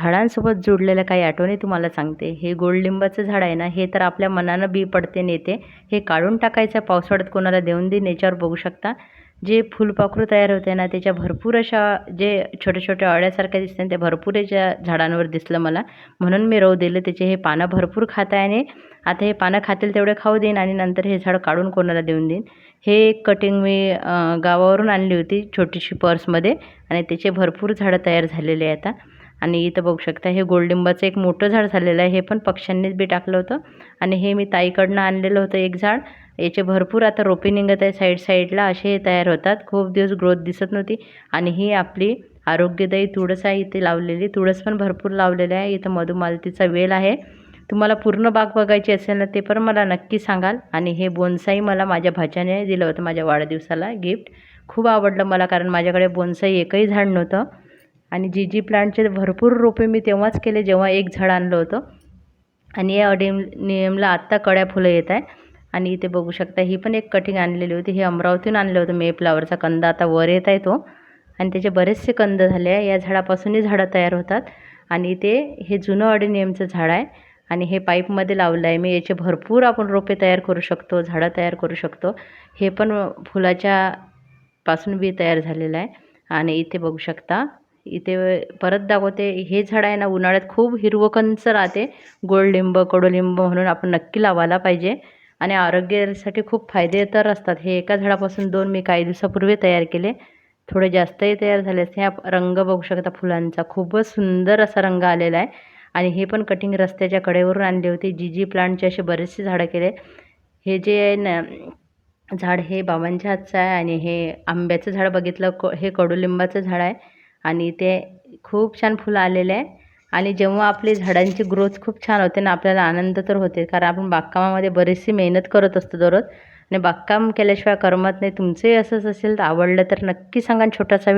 झाडांसोबत जोडलेल्या काही आठवणी तुम्हाला सांगते. हे गोडलिंबाचं झाड आहे ना हे तर आपल्या मनानं बी पडते नेते. हे काढून टाकायचं पावसाळ्यात कोणाला देऊन देईन याच्यावर बघू शकता. जे फुलपाखरू तयार होते ना त्याच्या भरपूर अशा जे छोट्या छोट्या अळ्यासारख्या दिसते ते भरपूर याच्या झाडांवर दिसलं मला. म्हणून मी रव दिलं त्याचे हे पानं भरपूर खात आहे आणि आता हे पानं खातील तेवढे खाऊ देईन आणि नंतर हे झाड काढून कोणाला देऊन देईन. हे एक कटिंग मी गावावरून आणली होती छोटीशी पर्समध्ये आणि त्याचे भरपूर झाडं तयार झालेले आहे आता. आणि इथं बघू शकता हे गोल्डिंबाचं एक मोठं झाड झालेलं आहे. हे पण पक्ष्यांनीच बी टाकलं होतं. आणि हे मी ताईकडनं आणलेलं होतं एक झाड. याचे भरपूर आता रोपे निघत आहे साईड साईडला असे हे तयार होतात. खूप दिवस ग्रोथ दिसत नव्हती. आणि ही आपली आरोग्यदायी तुळस आहे. इथे लावलेली तुळस पण भरपूर लावलेली आहे. इथं मधुमालतीचा वेल आहे. तुम्हाला पूर्ण बाग बघायची असेल ना ते पण मला नक्की सांगाल. आणि हे बोनसाई मला माझ्या भाच्याने दिलं होतं माझ्या वाढदिवसाला गिफ्ट. खूप आवडलं मला कारण माझ्याकडे बोनसाई एकही झाड नव्हतं. आणि जी जी प्लांटचे भरपूर रोपे मी तेव्हाच केले जेव्हा एक झाड आणलं होतं. आणि या अडेम नियमला आत्ता कळ्या फुलं येत आहे आणि इथे बघू शकता ही पण एक कटिंग आणलेली होती. हे अमरावतीहून आणलं होतं मे फ्लावरचा कंद. आता वर येत आहे तो. आणि त्याचे बरेचसे कंद झाले आहे. या झाडापासूनही झाडं तयार होतात. आणि ते हे जुनं अडेनियमचं झाड आहे. आणि हे पाईपमध्ये लावलं आहे मी. याचे भरपूर आपण रोपे तयार करू शकतो झाडं तयार करू शकतो. हे पण फुलाच्या पासून बी तयार झालेलं आहे. आणि इथे बघू शकता इथे परत दाखवते. हे झाड आहे ना उन्हाळ्यात खूप हिरवंकंच राहते. गोडलिंब कडुलिंब म्हणून आपण नक्की लावायला पाहिजे. आणि आरोग्यासाठी खूप फायदे तर असतात. हे एका झाडापासून दोन मी काही दिवसापूर्वी तयार केले. थोडे जास्तही तयार झाले असते. हा रंग बघू शकता फुलांचा. खूपच सुंदर असा रंग आलेला आहे. आणि हे पण कटिंग रस्त्याच्या कडेवरून आणली होती. जी जी प्लांटचे असे बरेचसे झाडं केले. हे जे आहे ना झाड हे बाबांच्या हातचं आहे. आणि हे आंब्याचं झाड बघितलं. क हे कडुलिंबाचं झाड आहे. आणि ते खूप छान फुलं आलेले आहे. आणि जेव्हा आपली झाडांची ग्रोथ खूप छान होते ना आपल्याला आनंद तर होते. कारण आपण बागकामामध्ये बरीचशी मेहनत करत असतो दररोज. आणि बागकाम केल्याशिवाय करमत नाही. तुमचंही असंच असेल तर आवडलं तर नक्की सांगा छोटासा